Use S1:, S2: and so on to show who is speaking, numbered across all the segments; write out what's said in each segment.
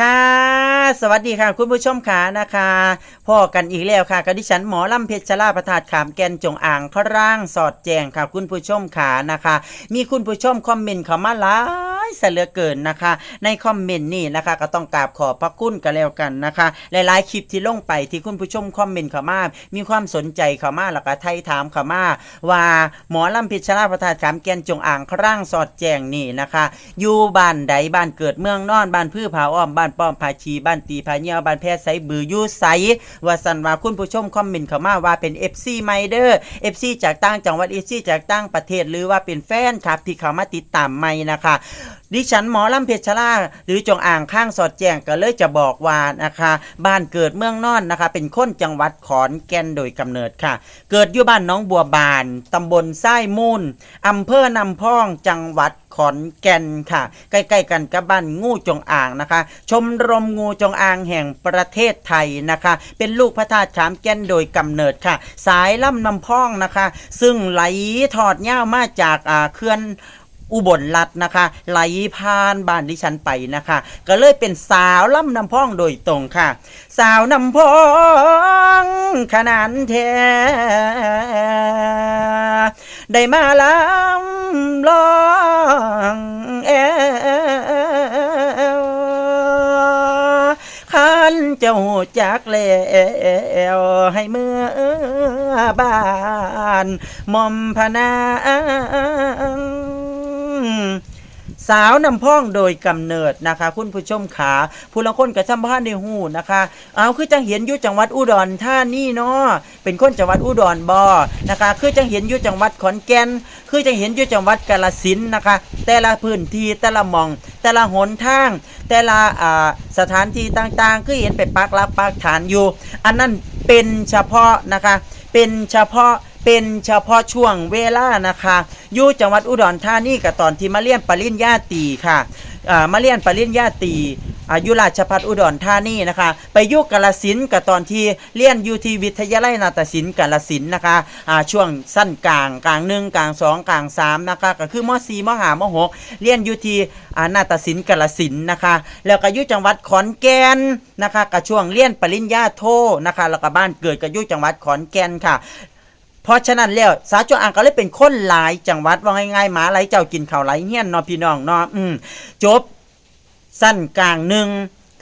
S1: ค่ะ สวัสดีค่ะ คุณผู้ชมขานะคะพ่อกันอีกแล้วค่ะกับดิฉันหมอลำเพชรชลาประทาดขามแกนจงอ่างข้าร่างสอดแจงค่ะ คุณผู้ชมขานะคะ มีคุณผู้ชมคอมเมนต์เข้ามาหลาย เสยเหลือเกินนะคะ ในคอมเมนต์นี่นะคะก็ต้องกราบขอบพระคุณกันแล้วกันนะคะ หลายๆคลิปที่ลงไปที่คุณผู้ชมคอมเมนต์เข้ามา มีความสนใจเข้ามาแล้วก็ไทยถามเข้ามา ว่าหมอลำเพชรชลาประทาดขามแกนจงอ่างข้าร่างสอดแจงนี่นะคะ อยู่บ้านใดบ้านเกิดเมืองนอนบ้านพือผาอ้อมบ้านป้อมผาชีบ้านตีผาเหี่ยวบ้านแพทย์ไสบือยู่ไสว่าสันว่าคุณผู้ชมคอมเมนต์เข้ามาว่าเป็น FC ไมเดอร์ FC จากต่างจังหวัด FC จากต่างประเทศหรือว่าเป็นแฟนครับที่เข้ามาติดตามไม่นะคะดิฉันหมอลำเพชรชลาหรือจงอ่างข้างสอดแจงก็เลยจะบอกว่านะคะ บ้านเกิดเมืองนอนนะคะ เป็นคนจังหวัดขอนแก่นโดยกำเนิดค่ะ เกิดอยู่บ้านน้องบัวบานตำบลไส้มูลอำเภอนำพ่องจังหวัดขอนแก่นค่ะ ใกล้ๆกันกับบ้านงูจงอ่างนะคะ ชมรมงูจงอ่างแห่งประเทศไทยนะคะ เป็นลูกพระธาตุขามแก่นโดยกำเนิดค่ะ สายล่ำนำพ่องนะคะ ซึ่งไหลถอดเง่ามาจากอ่าเขื่อน อุบลรัฐนะคะ ไหลผ่านบ้านดิฉันไปนะคะ ก็เลยเป็นสาวล่ำนำพ้องโดยตรงค่ะ สาวนำพ้องขนานแท้ได้มาลำลองแอวขันเจ้าจักแล้วให้เมื่อบ้านหมอมพนาง สาวนำพ้องโดยกำเนิดนะคะ คุณผู้ชมขาผู้ละคนกับสัมภาษณ์ในหูนะคะ เอาคือจังเห็นอยู่จังหวัดอุดรธานี่เนาะเป็นคนจังหวัดอุดรบอนะคะ คือจังเห็นอยู่จังหวัดขอนแก่นคือจังเห็นอยู่จังหวัดกาฬสินนะคะ แต่ละพื้นที่แต่ละมอง แต่ละหนทาง แต่ละสถานที่ต่างๆ คือเห็นไปปักลักปักฐานอยู่ อันนั้นเป็นเฉพาะนะคะ เป็นเฉพาะ เป็นเฉพาะช่วงเวลานะคะอยู่จังหวัดอุดรธานีกับตอนที่มาเรียนปริญญาตรีค่ะมาเรียนปริญญาตรีอายุราชพัฒอุดรธานีนะคะ ไปยุกาลสินกับตอนที่เรียนอยู่ที่วิทยาลัยนาฏศิลป์กาลสินนะคะอ่าช่วงสั้นกลางกลางหนึ่งกลางสองกลางสามนะคะก็คือมสี่มหามหกเรียนอยู่ที่อ่านาฏศิลป์กาลสินนะคะ แล้วก็อยู่จังหวัดขอนแก่นนะคะกับช่วงเรียนปริญญาโทนะคะแล้วก็บ้านเกิดกับอยู่จังหวัดขอนแก่นค่ะ เพราะฉะนั้นแล้วสาจวอางก็เลยเป็นคนหลายจังหวัดว่าง่ายๆหมาไหลเจ้ากินข้าวไหลเฮี้ยนเนอพี่น้องเนาะอืมจบสั้นกลางหนึ่ง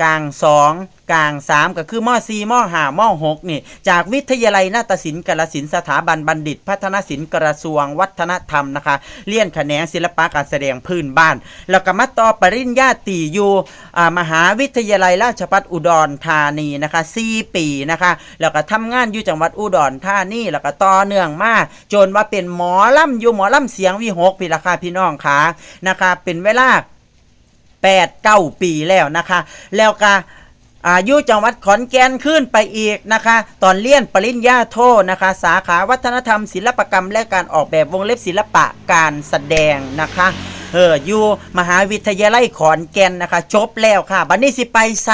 S1: กลางสองกลางสามก็คือมสี่มห้ามหกนี่ จากวิทยาลัยนาฏศิลป์กาฬสินธุ์สถาบันบัณฑิต พัฒนศิลป์กระทรวงวัฒนธรรมนะคะเลี่ยนแขนงศิลปะการแสดงพื้นบ้าน แล้วก็มาต่อปริญญาตรีอยู่อ่ามหาวิทยาลัยราชภัฏอุดรธานีนะคะ4ปีนะคะแล้วก็ทำงานอยู่จังหวัดอุดรธานีแล้วก็ต่อเนื่องมาจนว่าเป็นหมอลำอยู่หมอลำเสียงวิหกพี่ราคาพี่น้องค่ะนะคะเป็นเวลา แปดเก้าปีแล้วนะคะ แล้วก็อายุจังหวัดขอนแก่นขึ้นไปอีกนะคะ ตอนเรียนปริญญาโทนะคะ สาขาวัฒนธรรม ศิลปกรรม และการออกแบบวงเล็บศิลปะการแสดงนะคะเอออยู่มหาวิทยาลัยขอนแก่นนะคะ จบแล้วค่ะ บัดนี้สิไปไซ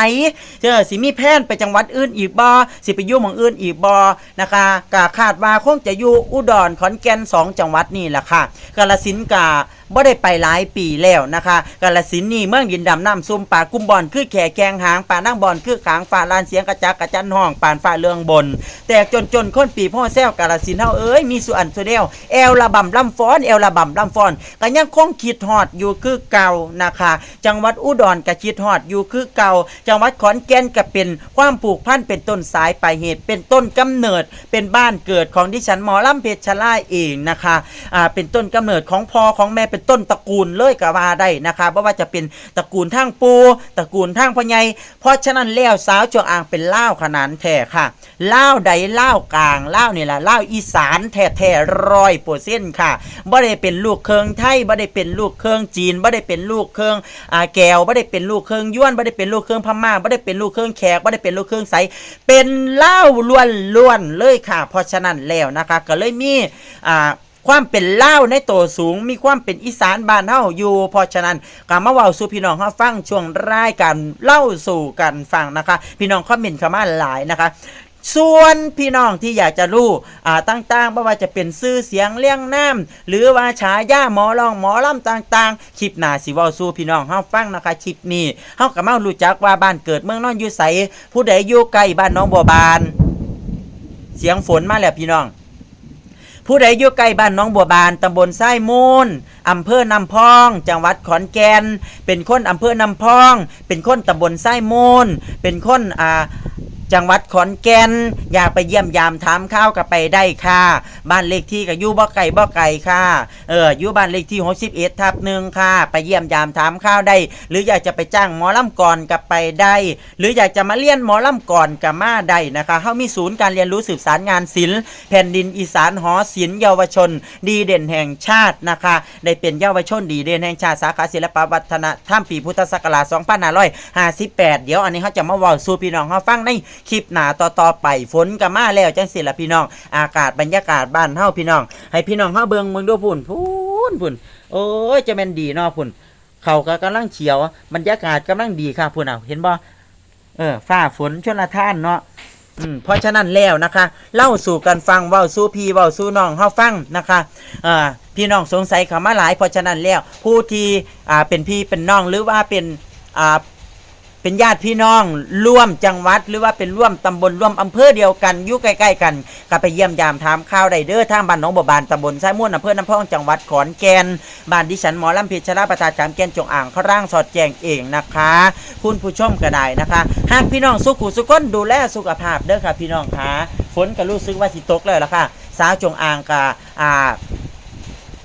S1: เจอสิมีแพนไปจังหวัดอื่นอีกบ่สิไปอยู่หมองอื่นอีกบ่นะคะกาคาดว่าคงจะอยู่อุดรขอนแก่นสองจังหวัดนี่แหละค่ะกาลสินกาบ่ได้ไปหลายปีแล้วนะคะกาลสินนี่เมืองดินดำน้ำซุ่มป่ากุ้มบอนคือแข่แกงหางป่านั่งบอนคือขางฝ่าลานเสียงกระจักกระจันห้องป่านฝ่าเรืองบน แต่จนจนคนปีพ่อแซวกาลสินเฮาเอ้ยมีสุอันสุเดียวแอลระบำลำฟ้อนแอลระบำลำฟ้อนก็ยังคงคิดฮอดอยู่คือเก่านะคะ จังหวัดอุดรก็คิดฮอดอยู่คือเก่า จังหวัดขอนแก่นก็เป็นความผูกพันเป็นต้นสายปลายเหตุ เป็นต้นกำเนิด เป็นบ้านเกิดของดิฉันหมอลำเพชรชลาเองนะคะอ่าเป็นต้นกำเนิดของพ่อของแม่เป็นต้นตระกูลเลยก็ว่าได้นะคะเพราะว่าจะเป็นตระกูลทางปูตระกูลทางพ่อใหญ่เพราะฉะนั้นแล้วสาวจงอางเป็นเล่าขนานแท้ค่ะเล่าใดเล่ากลางเล่านี่แหละเล่าอีสานแท้แท้ร้อยเปอร์เซ็นต์ค่ะบ่ได้เป็นลูกเครื่องไทยบ่ได้เป็นลูกเครื่องจีนบ่ได้เป็นลูกเครื่องอ่าแก้วบ่ได้เป็นลูกเครื่องย้วนบ่ได้เป็นลูกเครื่องพม่าบ่ได้เป็นลูกเครื่องแขกบ่ได้เป็นลูกเครื่องใสเป็นเล่าล้วนล้วนๆเลยค่ะ เพราะฉะนั้นแล้วนะคะ ก็เลยมีอ่า ความเป็นเล่าในโตสูง มีความเป็นอีสานบ้านเฮาอยู่เพราะฉะนั้นก็มาเว้าสู่พี่น้องเฮาฟังช่วงรายการเล่าสู่กันฟังนะคะ พี่น้องคอมเมนต์เข้ามาหลายนะคะส่วนพี่น้องที่อยากจะรู้อ่าต่างๆไม่ว่าจะเป็นชื่อเสียงเลี้ยงน้ำหรือว่าฉายาหมอรองหมอลำต่างๆคลิปหน้าสิเว้าสู่พี่น้องเฮาฟังนะคะคลิปนี้เฮาก็มารู้จักว่าบ้านเกิดเมืองนอนอยู่ไสผู้ใดอยู่ใกล้บ้านน้องบัวบาน เสียงฝนมาแล้วพี่น้อง ผู้ใดอยู่ใกล้บ้านน้องบัวบานตำบลไส้มูลอำเภอนำพอง จังหวัดขอนแก่น เป็นคนอำเภอนำพอง เป็นคนตำบลไส้มูลเป็นคนอ่า จังหวัดขอนแก่นอยากไปเยี่ยมยามถามข้าวก็ไปได้ค่ะ บ้านเลขที่ก็อยู่บ่ไก่บ่ไก่ค่ะเอออยู่บ้านเลขที่61ทับหนึ่งค่ะ ไปเยี่ยมยามถามข้าวได้ หรืออยากจะไปจ้างหมอลำก่อนก็ไปได้ หรืออยากจะมาเรียนหมอลำก่อนก็มาได้นะคะเฮามีศูนย์การเรียนรู้สืบสารงานศิลป์แผ่นดินอีสานหอศิลป์เยาวชน ดีเด่นแห่งชาตินะคะ ได้เป็นเยาวชนดีเด่นแห่งชาติสาขาศิลปวัฒนธรรมปีพุทธศักราช2558 เดี๋ยวอันนี้เขาจะมาว้าสู่พี่น้องเฮาฟังในคลิปหนาต่อๆไปฝนก็มาแล้วจังสิละพี่น้อง อากาศบรรยากาศบ้านเฮาพี่น้อง ให้พี่น้องเฮาเบิ่งเมืองดูพุ่นพุ่นพุ่นโอ้ยจะแม่นดีเนาะพุ่นเขาก็กำลังเขียวบรรยากาศกำลังดีค่ะพุ่นเอาเห็นบ่เออฟ้าฝนชนละท่านเนาะอืมเพราะฉะนั้นแล้วนะคะ เล่าสู่กันฟังเว้าสู่พี่เว้าสู่น้องเฮาฟังนะคะอ่าพี่น้องสงสัยเขามาหลายเพราะฉะนั้นแล้วผู้ที่อ่าเป็นพี่เป็นน้องหรือว่าเป็นอ่า เป็นญาติพี่น้องร่วมจังหวัด หรือว่าเป็นร่วมตำบลร่วมอำเภอเดียวกันอยู่ใกล้ๆกันก็ไปเยี่ยมยามถามข่าวไดเด้อทางบ้านหนองบัวบานตำบลซ้ายม่วนอำเภอน้ำพองจังหวัดขอนแก่นบ้านดิฉันหมอลำเพชรราประทาจามแก่นจงอ่างเขาร่างสอดแจงเองนะคะ คุณผู้ชมก็ได้นะคะ หากพี่น้องสุขุสุขคนดูแลสุขภาพเด้อค่ะพี่น้องคะฝนก็รู้สึกว่าสิตกแล้วล่ะค่ะสาวจงอ่างกะอ่า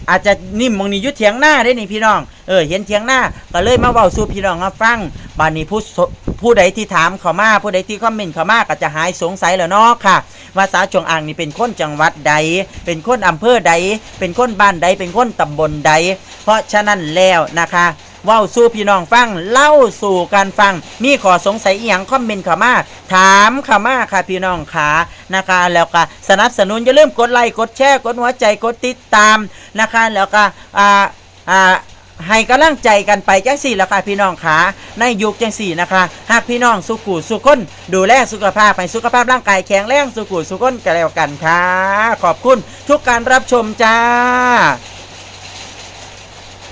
S1: อาจจะนิ่มมองนี่ยุเถียงหน้าได้นี่พี่น้อง เออ เห็นเถียงหน้าก็เลยมาเว้าสู่พี่น้องมาฟัง บานนี้ผู้ผู้ใดที่ถามเขามาผู้ใดที่คอมเมนต์เขามาก็จะหายสงสัยแล้วเนาะค่ะ ว่าสาวจงอ่างนี่เป็นคนจังหวัดใด เป็นคนอำเภอใด เป็นคนบ้านใด เป็นคนตำบลใด เพราะฉะนั้นแล้วนะคะว้าสู่พี่น้องฟังเล่าสู่การฟัง มีขอสงสัยอีหยังคอมเมนต์เข้ามา ถามเข้ามาค่ะพี่น้องขานะคะ แล้วก็สนับสนุนอย่าลืมกดไลค์กดแชร์กดหัวใจกดติดตามนะคะ แล้วก็อ่าอ่า ให้กำลังใจกันไปจังสี่ละค่ะพี่น้องขาในยุคจังสี่นะคะ หากพี่น้องสุขุสุขคนดูแลสุขภาพให้สุขภาพร่างกายแข็งแรงสุขุสุขคนกันแล้วกันค่ะ ขอบคุณทุกการรับชมจ้า